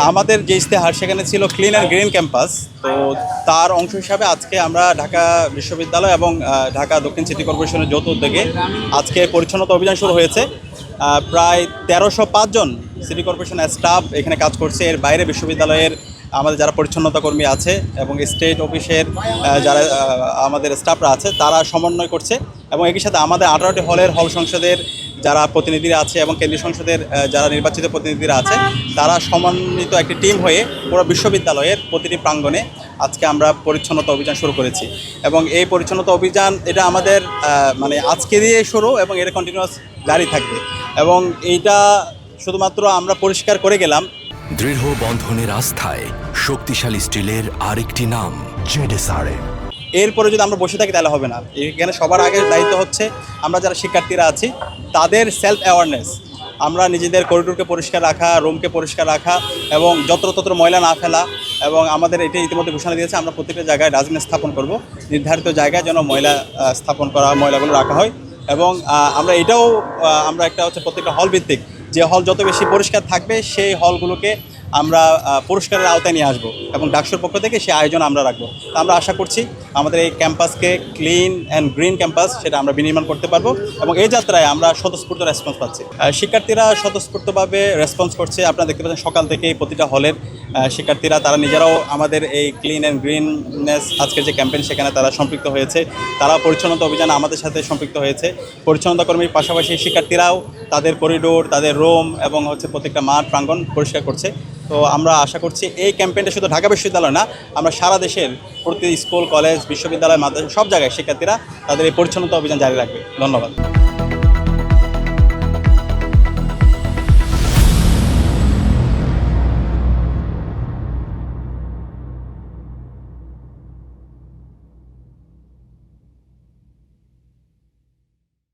আমাদের যে ইশতেহার, সেখানে ছিল ক্লিন অ্যান্ড গ্রিন ক্যাম্পাস তো তার অংশ হিসাবে আজকে আমরা ঢাকা বিশ্ববিদ্যালয় এবং ঢাকা দক্ষিণ সিটি কর্পোরেশনের যৌথ উদ্যোগে আজকে পরিচ্ছন্নতা অভিযান শুরু হয়েছে। প্রায় তেরোশো পাঁচজন সিটি কর্পোরেশনের স্টাফ এখানে কাজ করছে। এর বাইরে বিশ্ববিদ্যালয়ের আমাদের যারা পরিচ্ছন্নতা কর্মী আছে এবং স্টেট অফিসের যারা আমাদের স্টাফরা আছে, তারা সমন্বয় করছে এবং একই সাথে আমাদের আঠারোটি হলের হল সংসদের যারা প্রতিনিধিরা আছে এবং কেন্দ্রীয় সংসদের যারা নির্বাচিত প্রতিনিধিরা আছে, তারা সমন্বিত একটি টিম হয়ে পুরো বিশ্ববিদ্যালয়ের প্রতিটি প্রাঙ্গণে আজকে আমরা পরিচ্ছন্নতা অভিযান শুরু করেছি। এবং এই পরিচ্ছন্নতা অভিযান, এটা আমাদের মানে আজকে দিয়ে শুরু এবং এটা কন্টিনিউয়াস জারি থাকবে। এবং এইটা শুধুমাত্র আমরা পরিষ্কার করে গেলাম। দৃঢ় বন্ধনের আস্থায় শক্তিশালী স্টিলের আরেকটি নাম, জেডেসআরএম। এরপরে যদি আমরা বসে থাকি তাহলে হবে না। এখানে সবার আগে দায়িত্ব হচ্ছে আমরা যারা শিক্ষার্থীরা আছি, তাদের সেলফ অ্যাওয়ারনেস আমরা নিজেদের করিডোরকে পরিষ্কার রাখা রুমকে পরিষ্কার রাখা এবং যত্রতত্র ময়লা না ফেলা এবং আমাদের এটি ইতিমধ্যে ঘোষণা দিয়েছে, আমরা প্রত্যেকটা জায়গায় ডাস্টবিন স্থাপন করব। নির্ধারিত জায়গায় যেন ময়লা স্থাপন করা, ময়লাগুলো রাখা হয় এবং আমরা এটাও আমরা একটা হচ্ছে প্রত্যেকটা হল ভিত্তিক। যে হল যত বেশি পরিষ্কার থাকবে, সেই হলগুলোকে আমরা পুরস্কারের আওতায় নিয়ে আসব এবং ডাকসুর পক্ষ থেকে সে আয়োজন আমরা রাখব। তা আমরা আশা করছি আমাদের এই ক্যাম্পাসকে ক্লিন অ্যান্ড গ্রিন ক্যাম্পাস সেটা আমরা বিনির্মাণ করতে পারব এবং এই যাত্রায় আমরা স্বতঃস্ফূর্ত রেসপন্স পাচ্ছি। শিক্ষার্থীরা স্বতঃস্ফূর্তভাবে রেসপন্স করছে। আপনারা দেখতে পাচ্ছেন সকাল থেকেই প্রতিটা হলের শিক্ষার্থীরা, তারা নিজেরাও আমাদের এই ক্লিন অ্যান্ড গ্রিননেস আজকের যে ক্যাম্পেইন সেখানে তারা সম্পৃক্ত হয়েছে। তারা পরিচ্ছন্নতা অভিযানে আমাদের সাথে সম্পৃক্ত হয়েছে। পরিচ্ছন্নতা কর্মীর পাশাপাশি শিক্ষার্থীরাও তাদের করিডোর তাদের রোম এবং হচ্ছে প্রত্যেকটা মাঠ প্রাঙ্গণ পরিষ্কার করছে। তো আমরা আশা করছি এই ক্যাম্পেইনটা শুধু ঢাকা বিশ্ববিদ্যালয় না, আমরা সারা দেশের প্রতি স্কুল কলেজ বিশ্ববিদ্যালয়, মাদ্রাসা, সব জায়গায় শিক্ষার্থীরা তাদের এই পরিচ্ছন্নতা অভিযান জারি রাখবে। ধন্যবাদ।